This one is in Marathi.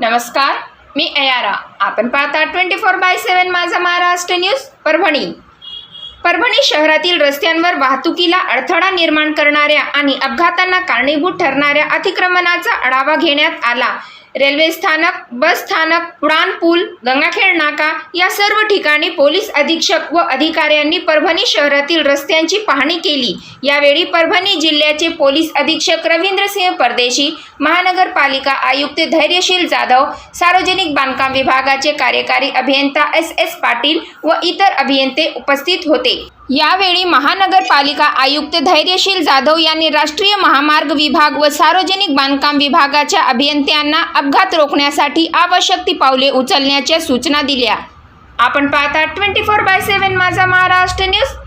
नमस्कार मी अयारा. आपण पाहता ट्वेंटी फोर बाय सेवन माझा महाराष्ट्र न्यूज परभणी. परभणी शहरातील रस्त्यांवर वाहतुकीला अडथळा निर्माण करणाऱ्या आणि अपघातांना कारणीभूत ठरणाऱ्या अतिक्रमणाचा आढावा घेण्यात आला. रेल्वे स्थानक बस स्थानक उडान पूल गंगाखेड नाका या सर्व ठिकाणी पोलीस अधीक्षक व अधिकाऱ्यांनी परभणी शहरातील रस्त्यांची पाहणी केली. यावेळी परभणी जिल्ह्याचे पोलीस अधीक्षक रवींद्रसिंह परदेशी महानगरपालिका आयुक्त धैर्यशील जाधव सार्वजनिक बांधकाम विभागाचे कार्यकारी अभियंता एस एस पाटील व इतर अभियंते उपस्थित होते. यावेळी महानगरपालिका आयुक्त धैर्यशील जाधव यांनी राष्ट्रीय महामार्ग विभाग व सार्वजनिक बांधकाम विभागाच्या अभियंत्यांना अपघात रोखण्यासाठी आवश्यक ती पावले उचलण्याच्या सूचना दिल्या. आपण पाहता ट्वेंटी फोर बाय सेवन माझा महाराष्ट्र न्यूज.